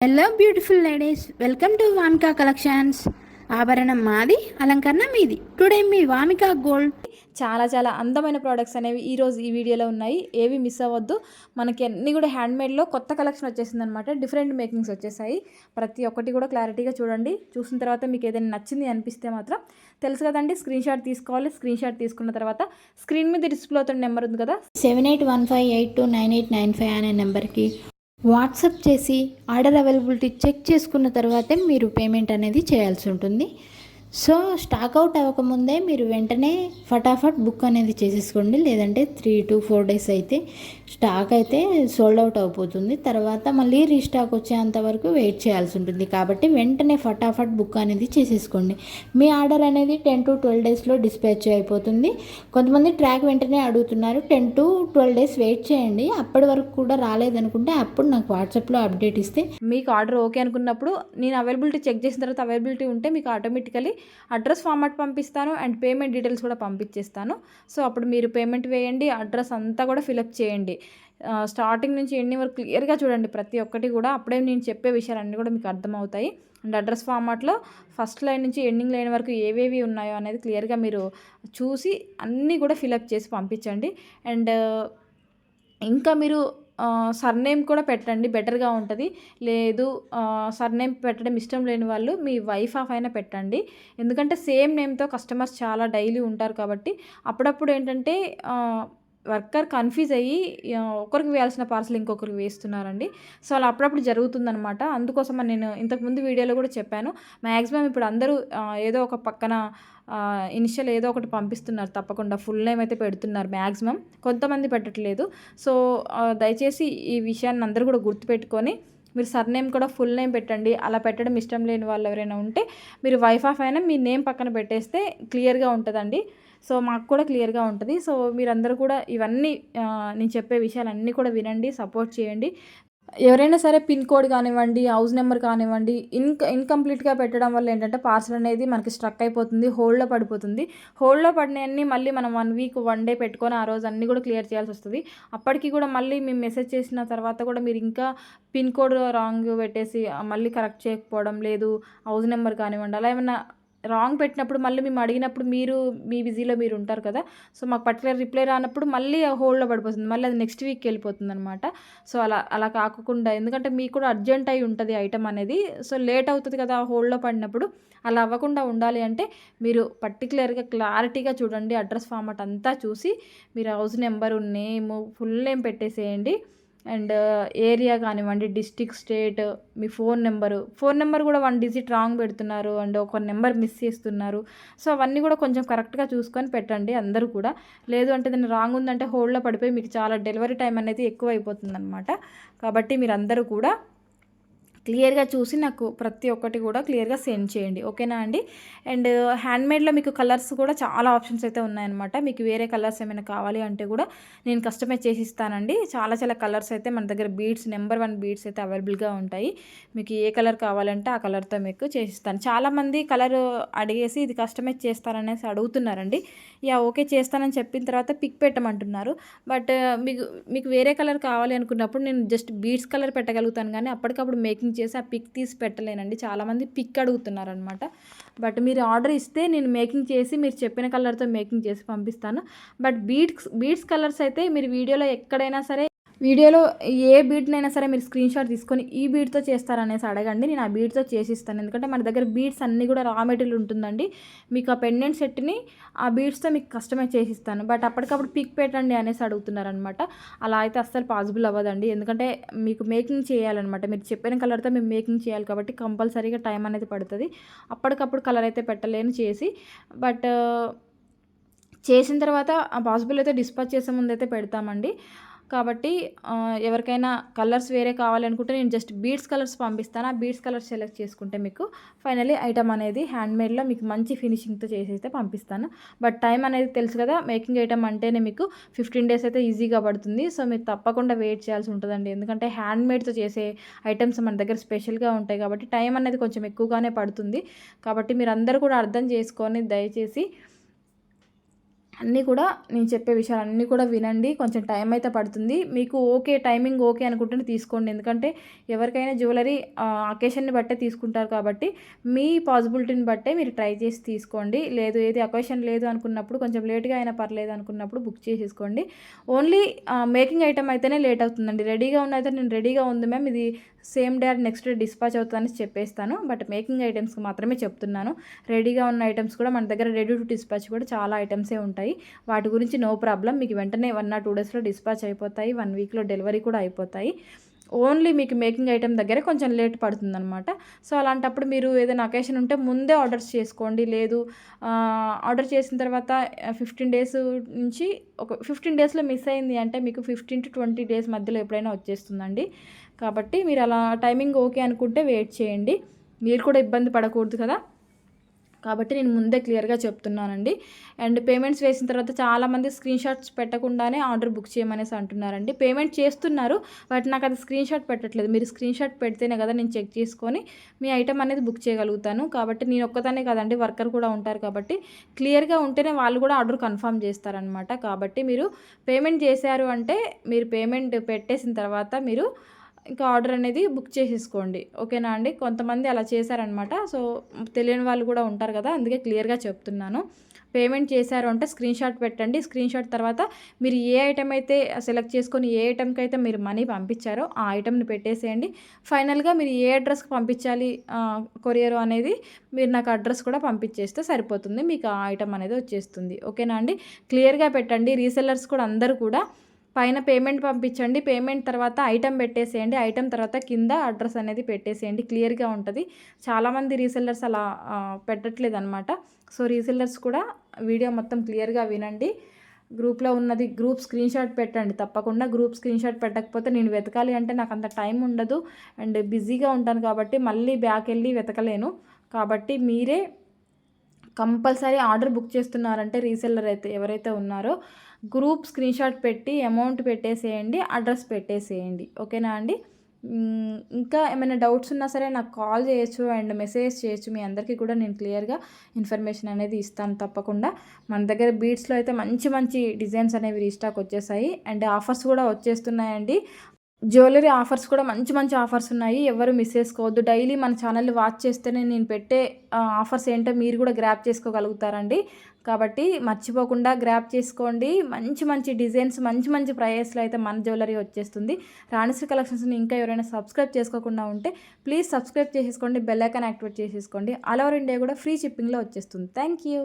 Hello beautiful ladies welcome to Vamika collections ఆభరణం మాది అలంకరణ మీది. టుడే మీ వామికా గోల్డ్ చాలా చాలా అందమైన ప్రోడక్ట్స్ అనేవి ఈరోజు ఈ వీడియోలో ఉన్నాయి. ఏవి మిస్ అవ్వద్దు. మనకి అన్నీ కూడా హ్యాండ్మేడ్లో కొత్త కలెక్షన్ వచ్చేసింది అనమాట డిఫరెంట్ మేకింగ్స్ వచ్చేసాయి. ప్రతి ఒక్కటి కూడా క్లారిటీగా చూడండి. చూసిన తర్వాత మీకు ఏదైనా నచ్చింది అనిపిస్తే మాత్రం తెలుసు కదండి. స్క్రీన్ షాట్ తీసుకోవాలి. స్క్రీన్ షాట్ తీసుకున్న తర్వాత స్క్రీన్ మీద డిస్ప్లే అవుతున్న నెంబర్ ఉంది కదా. Seven eight one five eight two nine eight nine five అనే నెంబర్కి వాట్సప్ చేసి ఆర్డర్ అవైలబిలిటీ చెక్ చేసుకున్న తర్వాతే మీరు పేమెంట్ అనేది చేయాల్సి ఉంటుంది. సో స్టాక్ అవుట్ అవ్వకముందే మీరు వెంటనే ఫటాఫట్ బుక్ అనేది చేసేసుకోండి. లేదంటే త్రీ టు ఫోర్ డేస్ అయితే స్టాక్ అయితే సోల్డ్ అవుట్ అయిపోతుంది. తర్వాత మళ్ళీ రీస్టాక్ వచ్చేంత వరకు వెయిట్ చేయాల్సి ఉంటుంది. కాబట్టి వెంటనే ఫటాఫట్ బుక్ అనేది చేసేసుకోండి. మీ ఆర్డర్ అనేది టెన్ టు ట్వెల్వ్ డేస్లో డిస్పాచ్ అయిపోతుంది. కొంతమంది ట్రాక్ వెంటనే అడుగుతున్నారు. Ten to twelve days wait చేయండి. అప్పటి వరకు కూడా రాలేదనుకుంటే అప్పుడు నాకు వాట్సాప్లో అప్డేట్ ఇస్తే మీకు ఆర్డర్ ఓకే అనుకున్నప్పుడు నేను అవైలబిలిటీ చెక్ చేసిన తర్వాత అవైలబిలిటీ ఉంటే మీకు ఆటోమేటికలీ అడ్రస్ ఫార్మాట్ పంపిస్తాను అండ్ పేమెంట్ డీటెయిల్స్ కూడా పంపించేస్తాను. సో అప్పుడు మీరు పేమెంట్ వేయండి. అడ్రస్ అంతా కూడా ఫిలప్ చేయండి. స్టార్టింగ్ నుంచి ఎండింగ్ వరకు క్లియర్గా చూడండి. ప్రతి ఒక్కటి కూడా అప్పుడే నేను చెప్పే విషయాలన్నీ కూడా మీకు అర్థమవుతాయి. అండ్ అడ్రస్ ఫార్మాట్లో ఫస్ట్ లైన్ నుంచి ఎండింగ్ లైన్ వరకు ఏవేవి ఉన్నాయో అనేది క్లియర్గా మీరు చూసి అన్నీ కూడా ఫిలప్ చేసి పంపించండి. అండ్ ఇంకా మీరు సర్నేమ్ కూడా పెట్టండి. బెటర్గా ఉంటుంది. లేదు సర్నేమ్ పెట్టడం ఇష్టం లేని వాళ్ళు మీ వైఫ్ ఆఫ్ అయినా పెట్టండి. ఎందుకంటే సేమ్ నేమ్తో కస్టమర్స్ చాలా డైలీ ఉంటారు కాబట్టి అప్పుడప్పుడు ఏంటంటే వర్కర్ కన్ఫ్యూజ్ అయ్యి ఒకరికి వేయాల్సిన పార్సల్ ఇంకొకరికి వేస్తున్నారండి. సో అలా అప్పుడప్పుడు జరుగుతుందనమాట అందుకోసం నేను ఇంతకుముందు వీడియోలో కూడా చెప్పాను. మ్యాక్సిమం ఇప్పుడు అందరూ ఏదో ఒక పక్కన ఇనిషియల్ ఏదో ఒకటి పంపిస్తున్నారు. తప్పకుండా ఫుల్ నేమ్ అయితే పెడుతున్నారు మ్యాక్సిమం కొంతమంది పెట్టట్లేదు. సో దయచేసి ఈ విషయాన్ని అందరూ కూడా గుర్తుపెట్టుకొని మీరు సర్ నేమ్ కూడా ఫుల్ నేమ్ పెట్టండి. అలా పెట్టడం ఇష్టం లేని వాళ్ళు ఎవరైనా ఉంటే మీరు వైఫ్ ఆఫ్ అయినా మీ నేమ్ పక్కన పెట్టేస్తే క్లియర్గా ఉంటుందండి. సో మాకు కూడా క్లియర్గా ఉంటుంది. సో మీరందరూ కూడా ఇవన్నీ నేను చెప్పే విషయాలన్నీ కూడా వినండి సపోర్ట్ చేయండి. ఎవరైనా సరే పిన్ కోడ్ కానివ్వండి హౌస్ నెంబర్ కానివ్వండి ఇన్క ఇన్కంప్లీట్గా పెట్టడం వల్ల ఏంటంటే పార్సల్ అనేది మనకి స్ట్రక్ అయిపోతుంది హోల్డ్లో పడిపోతుంది. హోల్డ్లో పడినవన్నీ మళ్ళీ మనం వన్ వీక్ వన్ డే పెట్టుకొని ఆ రోజు అన్నీ కూడా క్లియర్ చేయాల్సి వస్తుంది. అప్పటికి కూడా మళ్ళీ మేము మెసేజ్ చేసిన తర్వాత కూడా మీరు ఇంకా పిన్ కోడ్ రాంగ్ పెట్టేసి మళ్ళీ కరెక్ట్ చేయకపోవడం లేదు హౌస్ నెంబర్ కానివ్వండి అలా ఏమైనా రాంగ్ పెట్టినప్పుడు మళ్ళీ మేము అడిగినప్పుడు మీరు మీ బిజీలో మీరు ఉంటారు కదా సో మాకు పర్టికులర్ రిప్లై రానప్పుడు మళ్ళీ హోల్డ్లో పడిపోతుంది. మళ్ళీ అది నెక్స్ట్ వీక్కి వెళ్ళిపోతుంది అనమాట సో అలా అలా కాకుండా ఎందుకంటే మీకు కూడా అర్జెంట్ అయి ఉంటుంది ఐటమ్ అనేది. సో లేట్ అవుతుంది కదా హోల్డ్లో పడినప్పుడు. అలా అవ్వకుండా ఉండాలి అంటే మీరు పర్టికులర్గా క్లారిటీగా చూడండి అడ్రస్ ఫార్మాట్ అంతా చూసి మీరు house number name full name పెట్టేసేయండి. అండ్ ఏరియా కానివ్వండి డిస్టిక్ స్టేట్ మీ ఫోన్ నెంబరు. ఫోన్ నెంబర్ కూడా వన్ డిజిట్ రాంగ్ పెడుతున్నారు అండ్ ఒక నెంబర్ మిస్ చేస్తున్నారు. సో అవన్నీ కూడా కొంచెం కరెక్ట్గా చూసుకొని పెట్టండి అందరూ కూడా. లేదు అంటే దాన్ని రాంగ్ ఉందంటే హోల్డ్లో పడిపోయి మీకు చాలా డెలివరీ టైం అనేది ఎక్కువ అయిపోతుంది అనమాట కాబట్టి మీరు అందరూ కూడా క్లియర్గా చూసి నాకు ప్రతి ఒక్కటి కూడా క్లియర్గా సెండ్ చేయండి. ఓకేనా అండి? అండ్ హ్యాండ్మేడ్లో మీకు కలర్స్ కూడా చాలా ఆప్షన్స్ అయితే ఉన్నాయన్నమాట. మీకు వేరే కలర్స్ ఏమైనా కావాలి అంటే కూడా నేను కస్టమైజ్ చేసి ఇస్తానండి. చాలా చాలా కలర్స్ అయితే మన దగ్గర బీడ్స్ నెంబర్ వన్ బీడ్స్ అయితే అవైలబుల్గా ఉంటాయి. మీకు ఏ కలర్ కావాలంటే ఆ కలర్తో మీకు చేసిస్తాను చాలామంది కలర్ అడిగేసి ఇది కస్టమైజ్ చేస్తారనేసి అడుగుతున్నారండి. యా ఓకే చేస్తానని చెప్పిన తర్వాత పిక్ పెట్టమంటున్నారు. బట్ మీకు మీకు వేరే కలర్ కావాలి అనుకున్నప్పుడు నేను జస్ట్ బీడ్స్ కలర్ పెట్టగలుగుతాను కానీ అప్పటికప్పుడు మేకింగ్ చేసి ఆ పిక్ తీసి పెట్టలేనండి. చాలామంది పిక్ అడుగుతున్నారు అనమాట బట్ మీరు ఆర్డర్ ఇస్తే నేను మేకింగ్ చేసి మీరు చెప్పిన కలర్తో మేకింగ్ చేసి పంపిస్తాను. బట్ బీడ్స్ బీడ్స్ కలర్స్ అయితే మీరు వీడియోలో ఎక్కడైనా సరే వీడియోలో ఏ బీట్నైనా సరే మీరు స్క్రీన్ షాట్ తీసుకొని ఈ బీట్తో చేస్తారనేసి అడగండి. నేను ఆ బీట్తో చేసిస్తాను. ఎందుకంటే మన దగ్గర బీడ్స్ అన్నీ కూడా రా మెటీరియల్ ఉంటుందండి. మీకు ఆ పెండెంట్ సెట్ని ఆ బీడ్స్తో మీకు కస్టమైజ్ చేసిస్తాను. బట్ అప్పటికప్పుడు పిక్ పెట్టండి అనేసి అడుగుతున్నారనమాట. అలా అయితే అస్సలు పాసిబుల్ అవ్వదండి. ఎందుకంటే మీకు మేకింగ్ చేయాలన్నమాట. మీరు చెప్పిన కలర్తో మేము మేకింగ్ చేయాలి కాబట్టి కంపల్సరీగా టైం అనేది పడుతుంది. అప్పటికప్పుడు కలర్ అయితే పెట్టలేను చేసి. బట్ చేసిన తర్వాత ఆ పాసిబుల్ అయితే డిస్పాచ్ చేసే ముందు అయితే పెడతామండి. కాబట్టి ఎవరికైనా కలర్స్ వేరే కావాలనుకుంటే నేను జస్ట్ బీడ్స్ కలర్స్ పంపిస్తాను. ఆ బీడ్స్ కలర్స్ సెలెక్ట్ చేసుకుంటే మీకు ఫైనలీ ఐటమ్ అనేది హ్యాండ్మేడ్లో మీకు మంచి ఫినిషింగ్తో చేసైతే పంపిస్తాను. బట్ టైం అనేది తెలుసు కదా మేకింగ్ ఐటమ్ అంటేనే మీకు ఫిఫ్టీన్ డేస్ అయితే ఈజీగా పడుతుంది. సో మీరు తప్పకుండా వెయిట్ చేయాల్సి ఉంటుందండి. ఎందుకంటే హ్యాండ్మేడ్తో చేసే ఐటమ్స్ మన దగ్గర స్పెషల్గా ఉంటాయి కాబట్టి టైం అనేది కొంచెం ఎక్కువగానే పడుతుంది. కాబట్టి మీరు అందరూ కూడా అర్థం చేసుకొని దయచేసి అన్నీ కూడా నేను చెప్పే విషయాలు అన్నీ కూడా వినండి. కొంచెం టైం అయితే పడుతుంది. మీకు ఓకే టైమింగ్ ఓకే అనుకుంటుంటే తీసుకోండి. ఎందుకంటే ఎవరికైనా జ్యువెలరీ అకేషన్ని బట్టే తీసుకుంటారు కాబట్టి మీ పాసిబిలిటీని బట్టే మీరు ట్రై చేసి తీసుకోండి. లేదు ఏది అకేషన్ లేదు అనుకున్నప్పుడు కొంచెం లేట్గా అయినా పర్లేదు అనుకున్నప్పుడు బుక్ చేసేసుకోండి. ఓన్లీ మేకింగ్ ఐటమ్ అయితేనే లేట్ అవుతుందండి. రెడీగా ఉన్న అయితే నేను రెడీగా ఉంది మ్యామ్. ఇది same day next day dispatch అవుతుందని చెప్పేస్తాను. బట్ మేకింగ్ ఐటమ్స్కి మాత్రమే చెప్తున్నాను. రెడీగా ఉన్న ఐటమ్స్ కూడా మన దగ్గర రెడీ టు డిస్పాచ్ కూడా చాలా ఐటమ్సే ఉంటాయి. వాటి గురించి నో ప్రాబ్లం. మీకు వెంటనే వన్ ఆర్ టూ డేస్లో డిస్పాచ్ అయిపోతాయి. వన్ వీక్లో డెలివరీ కూడా అయిపోతాయి. ఓన్లీ మీకు మేకింగ్ ఐటెం దగ్గరే కొంచెం లేట్ పడుతుందనమాట సో అలాంటప్పుడు మీరు ఏదైనా అకేషన్ ఉంటే ముందే ఆర్డర్స్ చేసుకోండి. లేదు ఆర్డర్ చేసిన తర్వాత ఫిఫ్టీన్ డేస్ నుంచి ఒక ఫిఫ్టీన్ డేస్లో మిస్ అయింది అంటే మీకు ఫిఫ్టీన్ టు ట్వంటీ డేస్ మధ్యలో ఎప్పుడైనా వచ్చేస్తుందండి. కాబట్టి మీరు అలా టైమింగ్ ఓకే అనుకుంటే వెయిట్ చేయండి. మీరు కూడా ఇబ్బంది పడకూడదు కదా. కాబట్టి నేను ముందే క్లియర్గా చెప్తున్నానండి. అండ్ పేమెంట్స్ వేసిన తర్వాత చాలామంది స్క్రీన్ షాట్స్ పెట్టకుండానే ఆర్డర్ బుక్ చేయమనేసి అంటున్నారండి. పేమెంట్ చేస్తున్నారు బట్ నాకు అది స్క్రీన్ షాట్ పెట్టట్లేదు. మీరు స్క్రీన్ షాట్ పెడితేనే కదా నేను చెక్ చేసుకొని మీ ఐటమ్ అనేది బుక్ చేయగలుగుతాను. కాబట్టి నేను ఒక్కదానే కదండి వర్కర్ కూడా ఉంటారు కాబట్టి క్లియర్గా ఉంటేనే వాళ్ళు కూడా ఆర్డర్ కన్ఫర్మ్ చేస్తారనమాట కాబట్టి మీరు పేమెంట్ చేశారు అంటే మీరు పేమెంట్ పెట్టేసిన తర్వాత మీరు ఇంకా ఆర్డర్ అనేది బుక్ చేసేసుకోండి. ఓకేనా అండి? కొంతమంది అలా చేశారనమాట. సో తెలియని వాళ్ళు కూడా ఉంటారు కదా అందుకే క్లియర్గా చెప్తున్నాను. పేమెంట్ చేశారు అంటే స్క్రీన్ షాట్ పెట్టండి. స్క్రీన్ షాట్ తర్వాత మీరు ఏ ఐటెం అయితే సెలెక్ట్ చేసుకొని ఏ ఐటెంకి అయితే మీరు మనీ పంపించారో ఆ ఐటెంని పెట్టేసేయండి. ఫైనల్గా మీరు ఏ అడ్రస్కి పంపించాలి కొరియర్ అనేది మీరు నాకు అడ్రస్ కూడా పంపించేస్తే సరిపోతుంది. మీకు ఆ ఐటమ్ అనేది వచ్చేస్తుంది. ఓకేనా అండి? క్లియర్గా పెట్టండి. రీసెల్లర్స్ కూడా అందరూ కూడా పైన పేమెంట్ పంపించండి. పేమెంట్ తర్వాత ఐటెం పెట్టేసేయండి. ఐటెం తర్వాత కింద అడ్రస్ అనేది పెట్టేసేయండి. క్లియర్గా ఉంటుంది. చాలామంది రీసెల్లర్స్ అలా పెట్టట్లేదు అనమాట సో రీసెల్లర్స్ కూడా వీడియో మొత్తం క్లియర్గా వినండి. గ్రూప్లో ఉన్నది గ్రూప్ స్క్రీన్ షాట్ పెట్టండి. తప్పకుండా గ్రూప్ స్క్రీన్ షాట్ పెట్టకపోతే నేను వెతకాలి అంటే నాకు అంత టైం ఉండదు. అండ్ బిజీగా ఉంటాను కాబట్టి మళ్ళీ బ్యాక్ వెళ్ళి వెతకలేను. కాబట్టి మీరే కంపల్సరీ ఆర్డర్ బుక్ చేస్తున్నారంటే రీసెల్లర్ అయితే ఎవరైతే ఉన్నారో గ్రూప్ స్క్రీన్షాట్ పెట్టి అమౌంట్ పెట్టేసేయండి అడ్రస్ పెట్టేసేయండి. ఓకేనా అండి? ఇంకా ఏమైనా డౌట్స్ ఉన్నా సరే నాకు కాల్ చేయొచ్చు అండ్ మెసేజ్ చేయొచ్చు. మీ అందరికీ కూడా నేను క్లియర్గా ఇన్ఫర్మేషన్ అనేది ఇస్తాను తప్పకుండా. మన దగ్గర బీట్స్లో అయితే మంచి మంచి డిజైన్స్ అనేవి రీస్టాక్ వచ్చేసాయి. అండ్ ఆఫర్స్ కూడా వచ్చేస్తున్నాయండి. జ్యువెలరీ ఆఫర్స్ కూడా మంచి మంచి ఆఫర్స్ ఉన్నాయి. ఎవరు మిస్ చేసుకోవద్దు. డైలీ మన ఛానల్ వాచ్ చేస్తేనే నేను పెట్టే ఆఫర్స్ ఏంటో మీరు కూడా గ్రాప్ చేసుకోగలుగుతారండి. కాబట్టి మర్చిపోకుండా గ్రాప్ చేసుకోండి. మంచి మంచి డిజైన్స్ మంచి మంచి ప్రైస్లో అయితే మన జ్యువెలరీ వచ్చేస్తుంది. రాణిశ్రీ కలెక్షన్స్ని ఇంకా ఎవరైనా సబ్స్క్రైబ్ చేసుకోకుండా ఉంటే ప్లీజ్ సబ్స్క్రైబ్ చేసేసుకోండి. బెల్ ఐకాన్ యాక్టివేట్ చేసేసుకోండి. ఆల్ ఓవర్ ఇండియా కూడా ఫ్రీ షిప్పింగ్లో వచ్చేస్తుంది. Thank you.